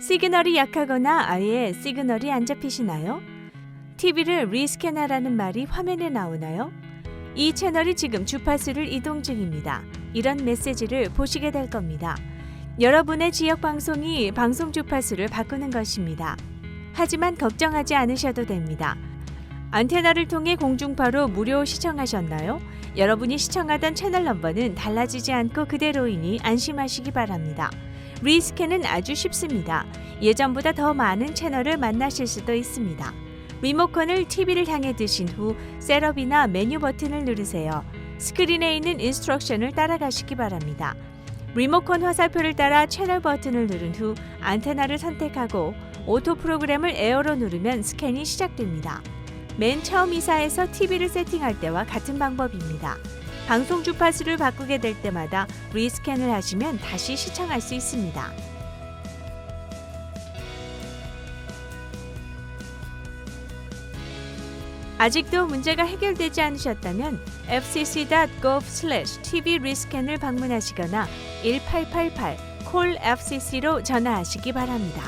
시그널이 약하거나 아예 시그널이 안 잡히시나요? TV를 리스캔하라는 말이 화면에 나오나요? 이 채널이 지금 주파수를 이동 중입니다. 이런 메시지를 보시게 될 겁니다. 여러분의 지역 방송이 방송 주파수를 바꾸는 것입니다. 하지만 걱정하지 않으셔도 됩니다. 안테나를 통해 공중파로 무료 시청하셨나요? 여러분이 시청하던 채널 넘버는 달라지지 않고 그대로이니 안심하시기 바랍니다. 리스캔은 아주 쉽습니다. 예전보다 더 많은 채널을 만나실 수도 있습니다. 리모컨을 TV를 향해 드신 후 셋업이나 메뉴 버튼을 누르세요. 스크린에 있는 인스트럭션을 따라가시기 바랍니다. 리모컨 화살표를 따라 채널 버튼을 누른 후 안테나를 선택하고 오토 프로그램을 에어로 누르면 스캔이 시작됩니다. 맨 처음 이사해서 TV를 세팅할 때와 같은 방법입니다. 방송 주파수를 바꾸게 될 때마다 리스캔을 하시면 다시 시청할 수 있습니다. 아직도 문제가 해결되지 않으셨다면 fcc.gov/tvrescan을 방문하시거나 1888콜 FCC로 전화하시기 바랍니다.